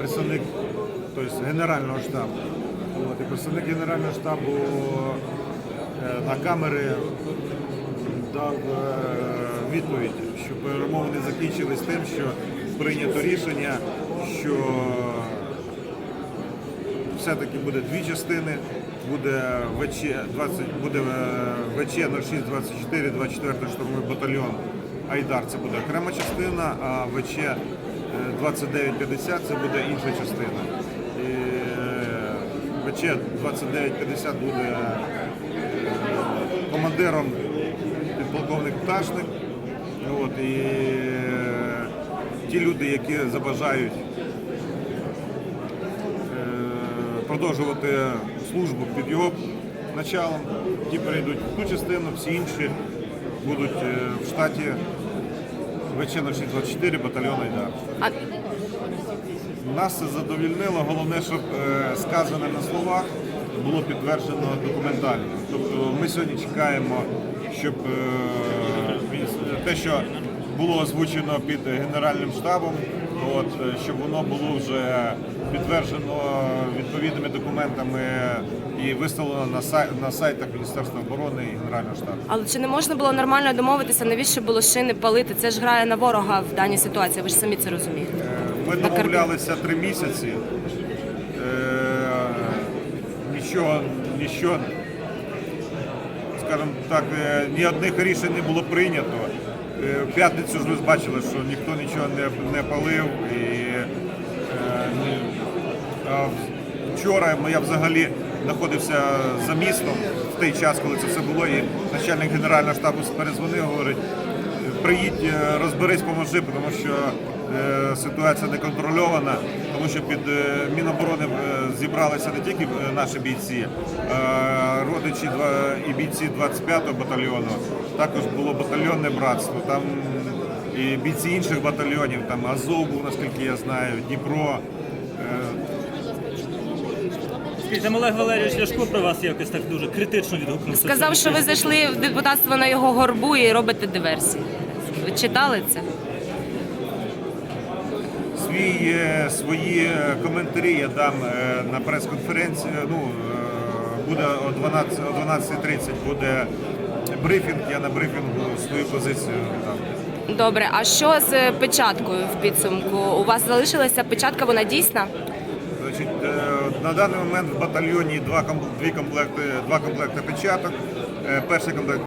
представник тобто, Генерального штабу. От, і представник Генерального штабу е, на камери дав е, відповідь, що перемовини закінчились тим, що прийнято рішення, що все-таки буде дві частини. Буде ВЧ 20, буде ВЧ 0624, 24 штурмовий батальйон Айдар. Це буде окрема частина, а ВЧ 2950 це буде інша частина. І е, ВЧ 2950 буде е, командиром підполковник Пташник. От, і е, ті люди, які забажають е, продовжувати службу під його началом. Ті перейдуть в ту частину, всі інші будуть е, в штаті ВЧ-0624 батальйони Айдар. А Нас це задовільнило. Головне, щоб е, сказане на словах було підтверджено документально. Тобто ми сьогодні чекаємо, щоб е, те, що було озвучено під Генеральним штабом, от, е, щоб воно було вже підтверджено відповідними документами і виставлено на, сай, на сайтах Міністерства оборони і Генерального штабу. але чи не можна було нормально домовитися, навіщо було шини палити? Це ж грає на ворога в даній ситуації. Ви ж самі це розумієте. Ми домовлялися три місяці. Е, Нічого, нічого, скажімо так, е, ні одних рішень не було прийнято. Е, В п'ятницю ж ви бачили, що ніхто нічого не, не палив. І, е, вчора я взагалі знаходився за містом в той час, коли це все було, і начальник генерального штабу перезвонив, говорить, приїдь, е, розберись, поможи, тому що е, ситуація не контрольована, тому що під е, Міноборони зібралися не тільки наші бійці, а родичі і бійці 25-го батальйону. Також було батальйонне братство. Там і бійці інших батальйонів, там Азов був, наскільки я знаю, Дніпро. Е, Скажіть, там Олег Валерійович Ляшко про вас якось так дуже критично відгукнувся. Сказав, що ви зайшли в депутатство на його горбу і робите диверсії. Ви читали це? Свій, е, свої е, коментарі я дам на прес-конференції. Ну, буде о 12 о 12.30 буде брифінг, я на брифінгу свою позицію там. Добре, а що з печаткою в підсумку? У вас залишилася печатка, вона дійсна? Значить, е, на даний момент в батальйоні два, ком- дві комплекти, два комплекти печаток. Е, Перший комплект